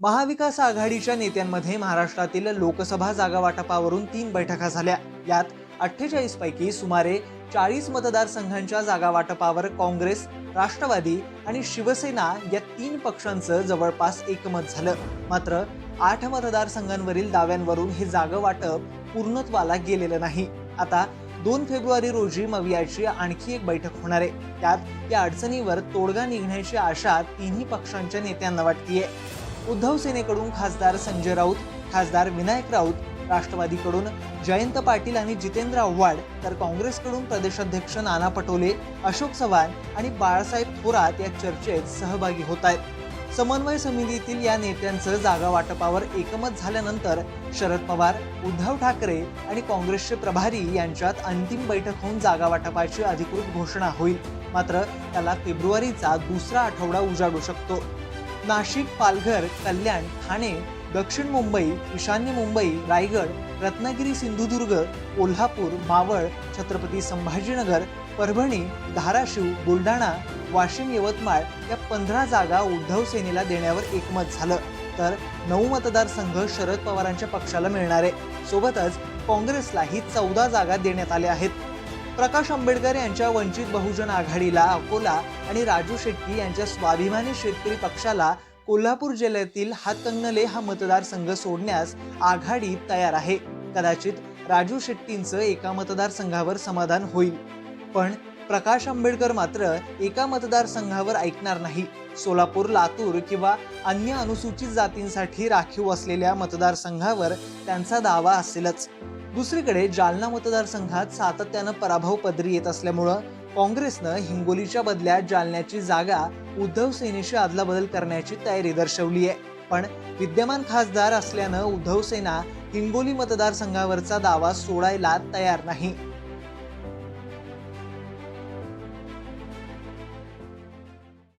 महाविकास आघाडीच्या नेत्यांमध्ये महाराष्ट्रातील लोकसभा जागा वाटपावरून तीन बैठका झाल्या. यात अठ्ठेचाळीस पैकी सुमारे चाळीस मतदारसंघांच्या जागा वाटपावर काँग्रेस राष्ट्रवादी आणि शिवसेना या तीन पक्षांचं जवळपास एकमत झालं. मात्र आठ मतदारसंघांवरील दाव्यांवरून हे जागा वाटप पूर्णत्वाला गेलेलं नाही. आता दोन फेब्रुवारी रोजी मवियाची आणखी एक बैठक होणार आहे. त्यात या अडचणीवर तोडगा निघण्याची आशा तिन्ही पक्षांच्या नेत्यांना वाटतीये. उद्धव सेनेकडून खासदार संजय राऊत खासदार विनायक राऊत राष्ट्रवादीकडून जयंत पाटील आणि जितेंद्र आव्हाड तर काँग्रेसकडून प्रदेशाध्यक्ष नाना पटोले अशोक चव्हाण आणि बाळासाहेब थोरात या चर्चेत सहभागी होत आहेत. समन्वय समितीतील या नेत्यांचं जागा वाटपावर एकमत झाल्यानंतर शरद पवार उद्धव ठाकरे आणि काँग्रेसचे प्रभारी यांच्यात अंतिम बैठक होऊन जागा वाटपाची अधिकृत घोषणा होईल. मात्र त्याला फेब्रुवारीचा दुसरा आठवडा उजाडू शकतो. नाशिक पालघर कल्याण ठाणे दक्षिण मुंबई ईशान्य मुंबई रायगड रत्नागिरी सिंधुदुर्ग कोल्हापूर मावळ छत्रपती संभाजीनगर परभणी धाराशिव बुलढाणा वाशिम यवतमाळ या पंधरा जागा उद्धव सेनेला देण्यावर एकमत झालं. तर नऊ मतदारसंघ शरद पवारांच्या पक्षाला मिळणार. आहे सोबतच काँग्रेसलाही चौदा जागा देण्यात आल्या आहेत. प्रकाश आंबेडकर यांच्या वंचित बहुजन आघाडीला अकोला आणि राजू शेट्टी यांच्या स्वाभिमानी शेतकरी पक्षाला कोल्हापूर जिल्ह्यातील हातकंगले हा मतदारसंघ सोडण्यास आघाडी तयार आहे. कदाचित राजू शेट्टींचं एका मतदारसंघावर समाधान होईल. पण प्रकाश आंबेडकर मात्र एका मतदारसंघावर ऐकणार नाही. सोलापूर लातूर किंवा अन्य अनुसूचित जातींसाठी राखीव असलेल्या मतदारसंघावर त्यांचा दावा असेलच. दुसरीकडे जालना मतदारसंघात सातत्यानं पराभव पदरी येत असल्यामुळं काँग्रेसनं हिंगोलीच्या बदल्यात जालन्याची जागा उद्धव सेनेशी अदलाबदल करण्याची तयारी दर्शवली आहे. पण विद्यमान खासदार असल्यानं उद्धव सेना हिंगोली मतदारसंघावरचा दावा सोडायला तयार नाही.